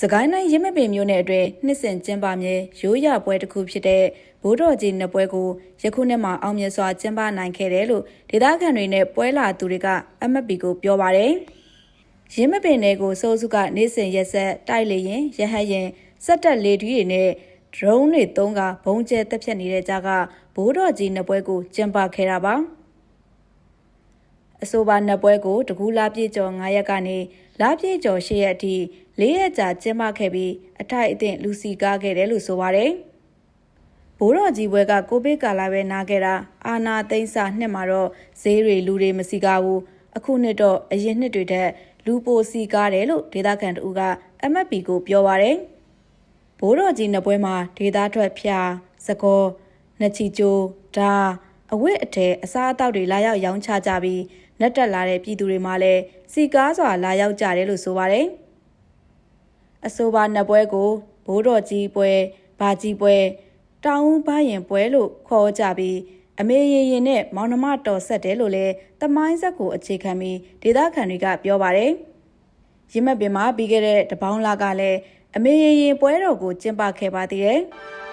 စကိုင်းတိုင်းရင်းမပင်မြို့နယ်အတွင်းနှစ်စဉ်ကျင်းပမြဲရိုးရပွဲတစ်ခုဖြစ်တဲ့ဘိုးတော်ကြီးနှစ်ပွဲကိုယခုနှစ်မှာအောင်မြင်စွာကျင်းပနိုင်ခဲ့တယ်လို့ဒေသခံတွေနဲ့ပွဲလာသူတွေက MFP ကိုပြောပါတယ်။ရင်းမပင်နယ်ကိုစိုးစုကနေ့စဉ်ရက်ဆက်တိုက်လေရင်ရဟတ်ရင်စက်တက်လေထီးတွေနဲ့ဒရုန်းတွေသုံးကဘုံကျဲတက်ဖြတ်နေတဲ့ကြားကဘိုးတော်ကြီးနှစ်ပွဲကိုကျင်းပခဲ့တာပါ။ အဆိုပါနှစ်ပွဲကိုတကူလာပြည့်ကျော်9ရက်ကနေလာပြည့်ကျော်10ရက်အထိ၄ရက်ကြာကျင်းပခဲ့ပြီးအထိုက်အသင့်လူစီကားခဲ့တယ်လို့ဆိုပါတယ်။ဘိုးတော်ကြီးဘွဲကကိုဗစ်ကာလပဲနားခဲ့တာအာနာသိမ့်စာနှစ်မှာတော့ဈေးတွေလူတွေမစီကားဘူးအခုနှစ်တော့အရင်နှစ်တွေထက်လူပိုစီကားတယ်လို့ဒေသခံတို့က MFP ကိုပြောပါတယ်။ဘိုးတော်ကြီးနှစ်ပွဲမှာဒေသထွက်ဖျားစကောနှချီကျိုးဓာအဝတ်အထည်အစားအသောက်တွေလာရောက်ရောင်းချကြပြီး လက်တက်လာတဲ့ပြည်သူတွေမှလည်းစီကားစွာလာရောက်ကြတယ်လို့ဆိုပါတယ်။အဆိုပါနှစ်ပွဲကိုဘိုးတော်ကြီးပွဲဘာကြီးပွဲတောင်ဦးဘရင်ပွဲလို့ခေါ်ကြပြီးအမေရင်ရင်နဲ့မောင်နှမတော်ဆက်တယ်လို့လည်းတမိုင်းဆက်ကိုအခြေခံပြီးဒေသခံတွေကပြောပါတယ်။ရင်းမက်ပင်မှာပြီးခဲ့တဲ့တပေါင်းလကလည်းအမေရင်ရင်ပွဲတော်ကိုကျင်းပခဲ့ပါသေးတယ်။